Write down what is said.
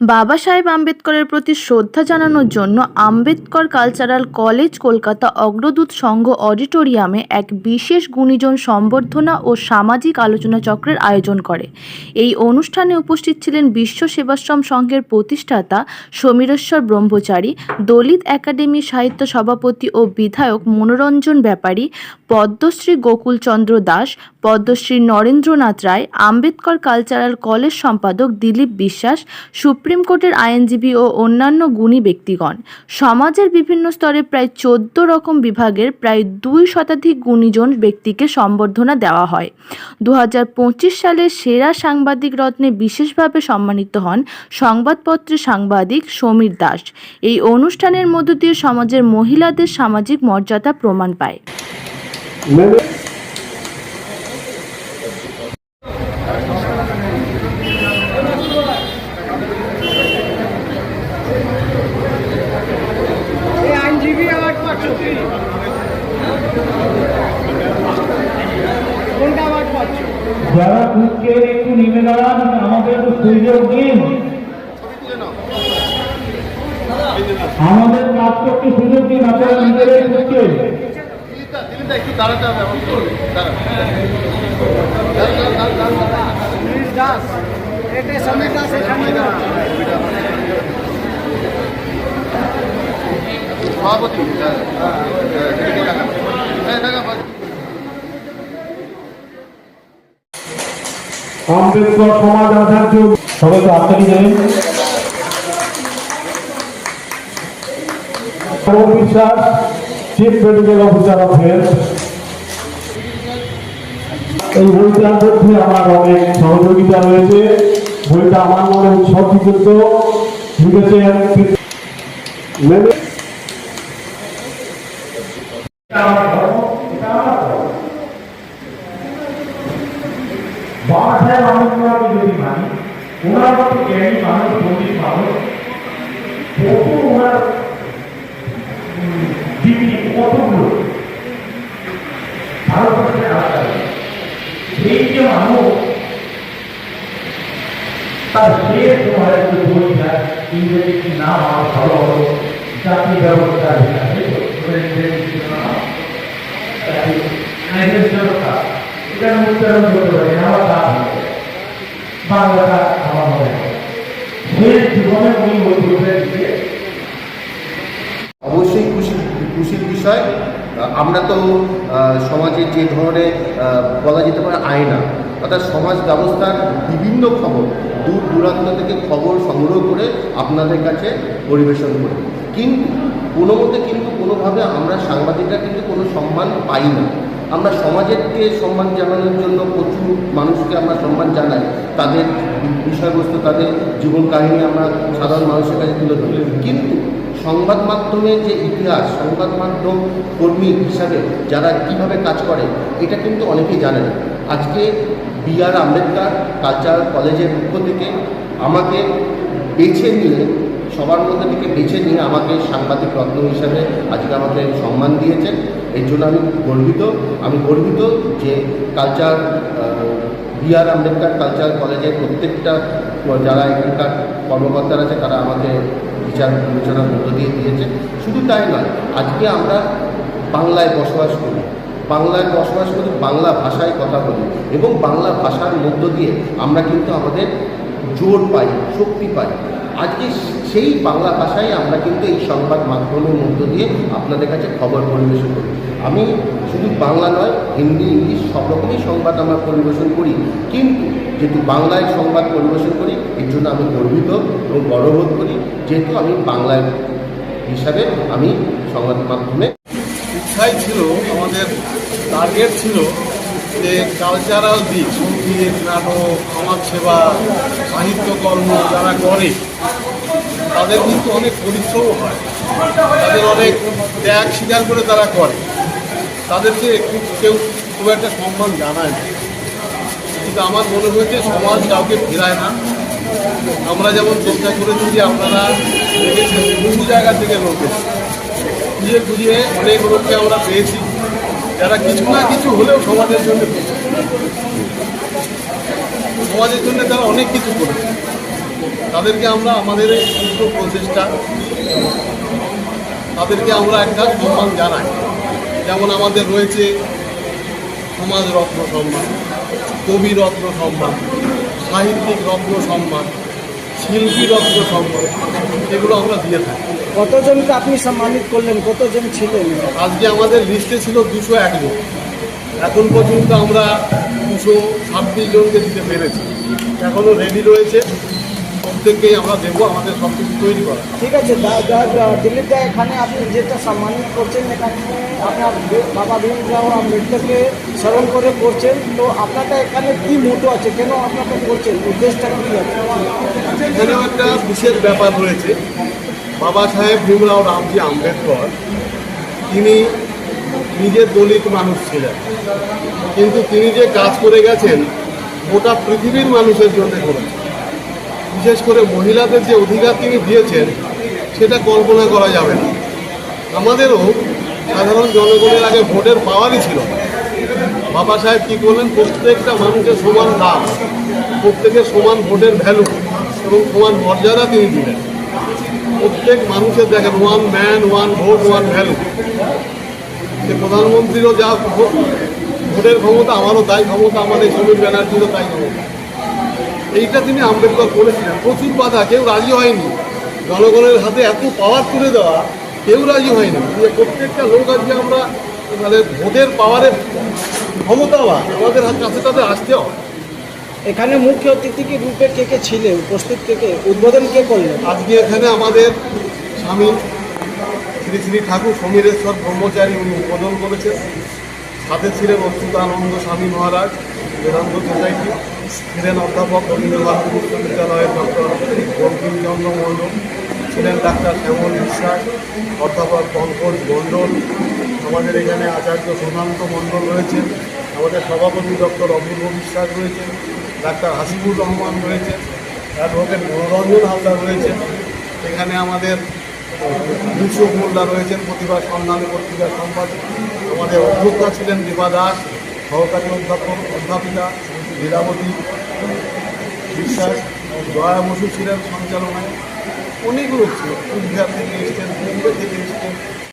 বাবা সাহেব আম্বেদকরের প্রতি শ্রদ্ধা জানানোর জন্য আম্বেদকর কালচারাল কলেজ কলকাতা অগ্রদূত সংঘ অডিটোরিয়ামে এক বিশেষ গুণীজন সম্বর্ধনা ও সামাজিক আলোচনা চক্রের আয়োজন করে। এই অনুষ্ঠানে উপস্থিত ছিলেন বিশ্ব সেবাশ্রম সংঘের প্রতিষ্ঠাতা সমীরেশ্বর ব্রহ্মচারী, দলিত একাডেমি সাহিত্য সভাপতি ও বিধায়ক মনোরঞ্জন ব্যাপারী, পদ্মশ্রী গোকুলচন্দ্র দাস, পদ্মশ্রী নরেন্দ্রনাথ রায়, আম্বেদকর কালচারাল কলেজ সম্পাদক দিলীপ বিশ্বাস সুপ্রিম কোর্টের আইনজীবী ও অন্যান্য গুণী ব্যক্তিগণ। সমাজের বিভিন্ন স্তরে প্রায় চোদ্দ রকম বিভাগের প্রায় দুই শতাধিক গুণীজন ব্যক্তিকে সম্বর্ধনা দেওয়া হয়। দু হাজার পঁচিশ সালে সেরা সাংবাদিক রত্নে বিশেষভাবে সম্মানিত হন সংবাদপত্রের সাংবাদিক সমীর দাস। এই অনুষ্ঠানের মধ্য দিয়ে সমাজের মহিলাদের সামাজিক মর্যাদা প্রমাণ পায়। যারা কুচকে একটু নেমে দাঁড়ান আমাদের একটু সুযোগ দিন আমাদের কাজকে একটু সুযোগ দিন আপনারা নিজেরাই দিলীপদা একটু দাঁড়াতে হবে আমাকে দাঁড়ান দাঁড়ান, দাঁড়ান, দাঁড়ান, দাঁড়ান। সমীর দাস এটা সমীর দাস এখানে না। সভাপতি হ্যাঁ, হ্যাঁ, এদিকে তাকান। হ্যাঁ, তাকান। আম্বেদকর সমাজ আচার্য সবাইকে আত্মাকি জানেন। বিশ্বাস চিফ আমার অনেক সহযোগিতা রয়েছে। বইটা আমার মনে উৎসর্গীকৃত লিখেছেন মেনে- এটা আমার ধর্ম, এটা আমার ধর্ম। বাবা সাহেব আম্বেদকরকে যদি মানি ওনার মতো জ্ঞানী মানুষ পণ্ডিত মানুষ বহু ওনার উম, দিদি কতগুলো ভারতবর্ষের রাস্তায় সেই যে মানুষ তার শেষ সময় একটু বইটা ইংরেজি কি নাম আমার ভালো হলো জাতি ব্যবস্থা বিকাশে ইংরেজি কি নাম ব্যবস্থা এটার উচ্চারণ করতে পারি না আমার কাজ হবে বাংলাটা আমার মনে হয় শেষ জীবনে উনি ওই বইটা দিয়ে অবশ্যই খুশি খুশির বিষয় আমরা তো সমাজে যে ধরনের বলা যেতে পারে আয়না, অর্থাৎ সমাজ ব্যবস্থার বিভিন্ন খবর, দূর দূরান্ত থেকে খবর সংগ্রহ করে আপনাদের কাছে পরিবেশন করি। কিন্তু, কোনো মতে কিন্তু কোনোভাবে আমরা সাংবাদিকরা কিন্তু কোনো সম্মান পাই না। আমরা সমাজেরকে সম্মান জানানোর জন্য প্রচুর মানুষকে আমরা সম্মান জানাই। তাদের বিষয়বস্তু, তাদের জীবন কাহিনী আমরা সাধারণ মানুষের কাছে তুলে ধরি। কিন্তু সংবাদ মাধ্যমের যে ইতিহাস, সংবাদ মাধ্যম কর্মী হিসাবে যারা কীভাবে কাজ করে, এটা কিন্তু অনেকেই জানে না। আজকে বি আর আম্বেদকর কালচারাল কলেজের পক্ষ থেকে আমাকে বেছে নিয়ে, সবার মধ্যে থেকে বেছে নিয়ে আমাকে সাংবাদিক রত্ন হিসাবে আজকে আমাকে সম্মান দিয়েছেন। এর জন্য আমি গর্বিত। আমি গর্বিত যে culture B R Ambedkar culture কলেজের প্রত্যেকটা, যারা এখানকার কর্মকর্তারা আছে, তারা আমাকে বিচার বিবেচনার মধ্য দিয়ে দিয়েছে। শুধু তাই নয়, আজকে আমরা বাংলায় বসবাস করি। বাংলায় বসবাস করি, বাংলা ভাষায় কথা বলি এবং বাংলা ভাষার মধ্য দিয়ে আমরা কিন্তু আমাদের জোর পাই, শক্তি পাই। আজকে সেই বাংলা ভাষায় আমরা কিন্তু এই সংবাদ মাধ্যমের মধ্য দিয়ে আপনাদের কাছে খবর পরিবেশন করি। আমি শুধু বাংলা নয়, হিন্দি, ইংলিশ সব রকমই সংবাদ আমরা পরিবেশন করি। কিন্তু যেহেতু বাংলায় সংবাদ পরিবেশন করি, এর জন্য আমি গর্বিত এবং গর্ববোধ করি, যেহেতু আমি বাংলায় হিসাবে আমি সংবাদ মাধ্যমে ইচ্ছাই ছিল, আমাদের টার্গেট ছিল। যে কালচারাল দিক সংগীত নাটক সমাজ সেবা সাহিত্যকর্ম যারা করে, তাদের কিন্তু অনেক পরিশ্রমও হয়। তাদের অনেক ত্যাগ স্বীকার করে তারা করে। তাদেরকে খুব কেউ খুব একটা সম্মান জানায় না। কিন্তু আমার মনে হয়েছে সমাজ কাউকে ফেরায় না। আমরা যেমন চেষ্টা করেছি যে আপনারা দেখেছেন বহু জায়গা থেকে লোক খুঁজে খুঁজে অনেক লোককে আমরা পেয়েছি। যারা কিছু না কিছু হলেও সমাজের জন্য সমাজের জন্য তারা অনেক কিছু তাদের তাদেরকে আমরা আমাদের এই প্রচেষ্টা, তাদেরকে আমরা একটা সম্মান জানাই। যেমন আমাদের রয়েছে সমাজ রত্ন সম্মান, কবি রত্ন সম্মান, সাহিত্যিক রত্ন সম্মান, শিল্পী রত্ন সম্মান, এগুলো আমরা দিয়ে থাকি। কতজনকে আপনি সম্মানিত করলেন? কতজন ছিলেন? আজকে আমাদের লিস্টে ছিল দুশো এক জন এখন পর্যন্ত আমরা দুশো ছাব্বিশ জনকে দিতে পেরেছি। এখনও রেডি রয়েছে। প্রত্যেককেই আমরা দেবো আমাদের সব কিছু তৈরি করা। ঠিক আছে দিলীপ দা এখানে আপনি যেটা সম্মানিত করছেন এখানে আপনার বাবা ভীমরাও আম্বেদকরকে স্মরণ করে করছেন। তো আপনাদের এখানে কি মোটো আছে? কেন আপনাকে করছেন উদ্দেশ্যটা কী আছে? এখানেও একটা বিশেষ ব্যাপার রয়েছে। বাবা সাহেব ভীমরাও রামজি আম্বেদকর, তিনি নিজে দলিত মানুষ ছিলেন। কিন্তু তিনি যে কাজ করে গেছেন, গোটা পৃথিবীর মানুষের জন্য করেছেন। বিশেষ করে মহিলাদের যে অধিকার তিনি দিয়েছেন, সেটা কল্পনা করা যাবে না। আমাদেরও সাধারণ জনগণের আগে ভোটের পাওয়ারই ছিল। বাবা সাহেব কী করলেন? প্রত্যেকটা মানুষের সমান দাম, প্রত্যেকের সমান ভোটের ভ্যালু এবং সমান মর্যাদা তিনি দিলেন। প্রত্যেক মানুষের দেখেন one man one vote one value যে প্রধানমন্ত্রীরও যা ভোটের ক্ষমতা, আমারও তাই ক্ষমতা, আমাদের সমীর ব্যানার্জিরও তাই ক্ষমতা। এইটা তিনি আম্বেদকর করেছিলেন। প্রচুর বাধা, কেউ রাজি হয়নি। জনগণের হাতে এত পাওয়ার তুলে দেওয়া, কেউ রাজি হয়নি। যে প্রত্যেকটা লোক আজকে আমরা মানে ভোটের পাওয়ারের ক্ষমতা বা আমাদের কাছে তাদের আসতে হয়। এখানে মুখ্য অতিথি কি রূপে কে কে ছিলেন উপস্থিত কে কে? উদ্বোধন কে করলেন? আজকে এখানে আমাদের স্বামী শ্রী শ্রী ঠাকুর সমীরেশ্বর ব্রহ্মচারী উনি উদ্বোধন করেছেন। সাথে ছিলেন অচ্যুতানন্দ স্বামী মহারাজ, বেদান্ত সোসাইটি, ছিলেন অধ্যাপক রবীন্দ্রনাথ বিশ্ববিদ্যালয়ের ডক্টর বঙ্কিমচন্দ্র মণ্ডল, ছিলেন ডাক্তার শ্যামল বিশ্বাস, অধ্যাপক পঙ্কজ মণ্ডল, আমাদের এখানে আচার্য সুশান্ত মণ্ডল রয়েছেন। আমাদের সভাপতি ডক্টর অপূর্ব বিশ্বাস রয়েছেন ডাক্তার হাসিবুর রহমান রয়েছেন অ্যাডভোকেট মনোরঞ্জন হালদার রয়েছেন এখানে আমাদের ইউসুফ মোল্লা রয়েছেন, প্রতিভা সন্ধানী পত্রিকার সম্পাদক, আমাদের অধ্যক্ষা ছিলেন দীপা দাস, সহকারী অধ্যাপক, অধ্যাপিকা লীলাবতী বিশ্বাস, জয়া বসু ছিলেন সঞ্চালনায় অনেক লোক ছিল কুচবিহার থেকে এসছেন থেকে এসছেন।